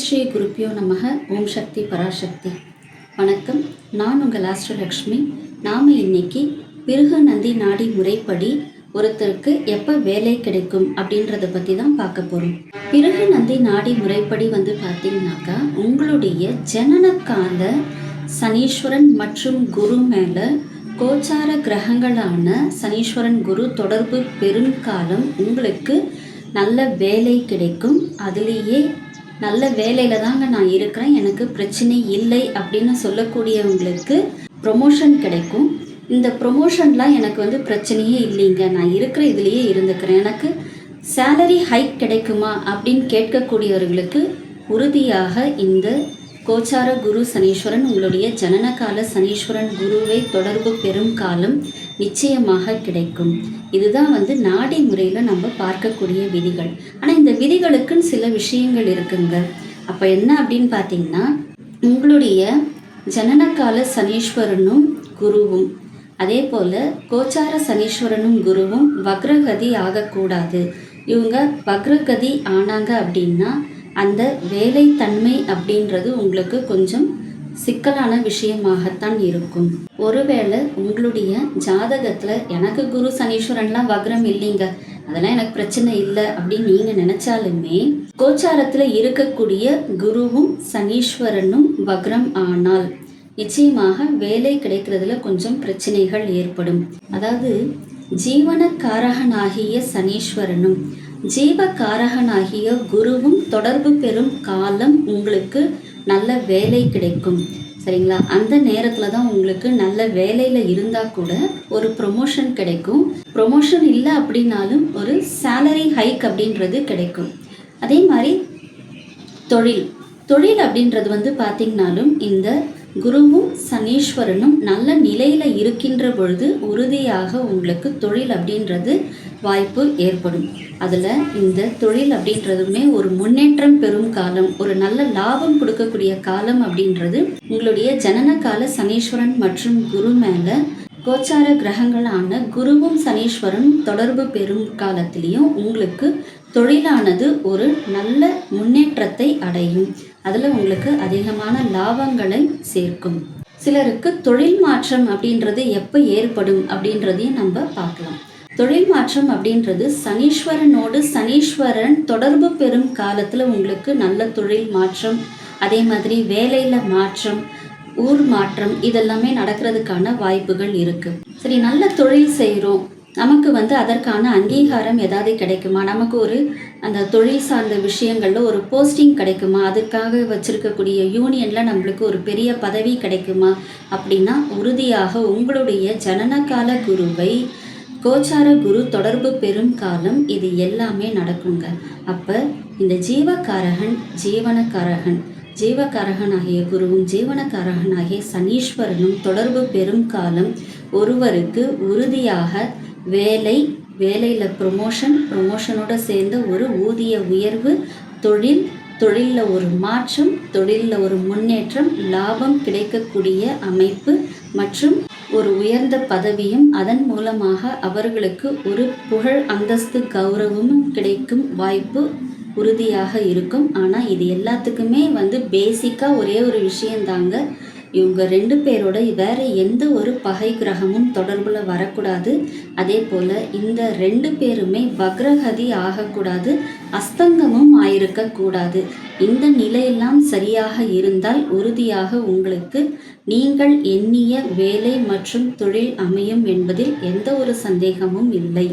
ஸ்ரீ குருப்பியோ நமக ஓம் சக்தி பராசக்தி. வணக்கம். நான் உங்கள் ஆஸ்ட்ரலக்ஷ்மி நாம் இன்னைக்கு பிருக நந்தி நாடி முறைப்படி ஒருத்தருக்கு எப்போ வேலை கிடைக்கும் அப்படின்றத பற்றி தான் பார்க்க போகிறோம் பிறகு நந்தி நாடி முறைப்படி வந்து பார்த்தீங்கன்னாக்கா உங்களுடைய ஜனனக்கால சனீஸ்வரன் மற்றும் குரு மேலே கோச்சார கிரகங்களான சனீஸ்வரன் குரு தொடர்பு பெருங்காலம் உங்களுக்கு நல்ல வேலை கிடைக்கும். அதுலேயே நல்ல வேலையில் தாங்க நான் இருக்கிறேன். எனக்கு பிரச்சனை இல்லை அப்படின்னு சொல்லக்கூடியவங்களுக்கு ப்ரொமோஷன் கிடைக்கும். இந்த ப்ரொமோஷன்லாம் எனக்கு வந்து பிரச்சனையே இல்லைங்க. நான் இருக்கிற இதுலேயே இருந்துக்கிறேன். எனக்கு சேலரி ஹைக் கிடைக்குமா அப்படின்னு கேட்கக்கூடியவர்களுக்கு உறுதியாக இந்த கோச்சார குரு சனீஸ்வரன் உங்களுடைய ஜனனகால சனீஸ்வரன் குருவை தொடர்பு பெறும் காலம் நிச்சயமாக கிடைக்கும். இதுதான் வந்து நாடி முறையில் நம்ம பார்க்கக்கூடிய விதிகள். ஆனால் இந்த விதிகளுக்குன்னு சில விஷயங்கள் இருக்குங்க. அப்போ என்ன அப்படின்னு பார்த்தீங்கன்னா உங்களுடைய ஜனனகால சனீஸ்வரனும் குருவும் அதே போல் கோச்சார சனீஸ்வரனும் குருவும் வக்ரகதி ஆகக்கூடாது. இவங்க வக்ரகதி ஆனாங்க அப்படின்னா அந்த வேலைத்தன்மை அப்படின்றது உங்களுக்கு கொஞ்சம் சிக்கலான விஷயமாகத்தான் இருக்கும். ஒருவேளை உங்களுடைய ஜாதகத்தில் எனக்கு குரு சனீஸ்வரன்லாம் வக்ரம் இல்லைங்க அதெல்லாம் எனக்கு பிரச்சனை இல்லை அப்படின்னு நீங்கள் நினச்சாலுமே கோச்சாரத்தில் இருக்கக்கூடிய குருவும் சனீஸ்வரனும் வக்ரம் ஆனால் நிச்சயமாக வேலை கிடைக்கிறதுல கொஞ்சம் பிரச்சனைகள் ஏற்படும். அதாவது ஜீவனக்காரகனாகிய சனீஸ்வரனும் ஜீவகாரகனாகிய குருவும் தொடர்பு பெறும் காலம் உங்களுக்கு நல்ல வேலை கிடைக்கும். சரிங்களா? அந்த நேரத்தில் தான் உங்களுக்கு நல்ல வேலையில் இருந்தால் கூட ஒரு ப்ரொமோஷன் கிடைக்கும். ப்ரொமோஷன் இல்லை அப்படின்னாலும் ஒரு சேலரி ஹைக் அப்படின்றது கிடைக்கும். அதே மாதிரி தொழில். தொழில் அப்படின்றது வந்து பார்த்திங்கனாலும் இந்த குருவும் சனீஸ்வரனும் நல்ல நிலையில் இருக்கின்ற பொழுது உறுதியாக உங்களுக்கு தொழில் அப்படின்றது வாய்ப்பு ஏற்படும். அதில் இந்த தொழில் அப்படின்றதுமே ஒரு முன்னேற்றம் பெறும் காலம் ஒரு நல்ல லாபம் கொடுக்கக்கூடிய காலம் அப்படின்றது உங்களுடைய ஜனன கால சனீஸ்வரன் மற்றும் குரு மேலே கோச்சார கிரகங்களான குருவும் சனீஸ்வரனும் தொடர்பு பெறும் காலத்திலையும் உங்களுக்கு தொழிலானது ஒரு நல்ல முன்னேற்றத்தை அடையும். அதில் உங்களுக்கு அதிகமான லாபங்களை சேர்க்கும். சிலருக்கு தொழில் மாற்றம் அப்படின்றது எப்போ ஏற்படும் அப்படின்றதையும் நம்ம பார்க்கலாம். தொழில் மாற்றம் அப்படின்றது சனீஸ்வரனோடு சனீஸ்வரன் தொடர்பு பெறும் காலத்தில் உங்களுக்கு நல்ல தொழில் மாற்றம் அதே மாதிரி வேலையில் மாற்றம் ஊர் மாற்றம் இதெல்லாமே நடக்கிறதுக்கான வாய்ப்புகள் இருக்குது சரி நல்ல தொழில் செய்கிறோம் நமக்கு வந்து அதற்கான அங்கீகாரம் ஏதாவது கிடைக்குமா? நமக்கு ஒரு அந்த தொழில் சார்ந்த விஷயங்களில் ஒரு போஸ்டிங் கிடைக்குமா? அதற்காக வச்சுருக்கக்கூடிய யூனியனில் நம்மளுக்கு ஒரு பெரிய பதவி கிடைக்குமா? அப்படின்னா உறுதியாக உங்களுடைய ஜனனகால குருவை கோச்சார குரு தொடர்பு பெறும் காலம் இது எல்லாமே நடக்குங்க. அப்போ இந்த ஜீவகாரகன் ஜீவனக்காரகன் ஜீவகாரகனாகிய குருவும் ஜீவனக்காரகனாகிய சனீஸ்வரனும் தொடர்பு பெறும் காலம் ஒருவருக்கு உறுதியாக வேலை வேலையில் ப்ரொமோஷன் ப்ரொமோஷனோட சேர்ந்த ஒரு ஊதிய உயர்வு தொழில் தொழிலில் ஒரு மாற்றம் தொழிலில் ஒரு முன்னேற்றம் லாபம் கிடைக்கக்கூடிய அமைப்பு மற்றும் ஒரு உயர்ந்த பதவியும் அதன் மூலமாக அவர்களுக்கு ஒரு புகழ் அந்தஸ்து கௌரவமும் கிடைக்கும் வாய்ப்பு உறுதியாக இருக்கும். ஆனால் இது எல்லாத்துக்குமே வந்து பேசிக்காக ஒரே ஒரு விஷயந்தாங்க இவங்க ரெண்டு பேரோட வேற எந்த ஒரு பகை கிரகமும் தொடர்பில் வரக்கூடாது. அதே போல் இந்த ரெண்டு பேருமே வக்ரகதி ஆகக்கூடாது அஸ்தங்கமும் ஆயிருக்கக்கூடாது. இந்த நிலையெல்லாம் சரியாக இருந்தால் உறுதியாக உங்களுக்கு நீங்கள் எண்ணிய வேலை மற்றும் தொழில் அமையும் என்பதில் எந்த ஒரு சந்தேகமும் இல்லை.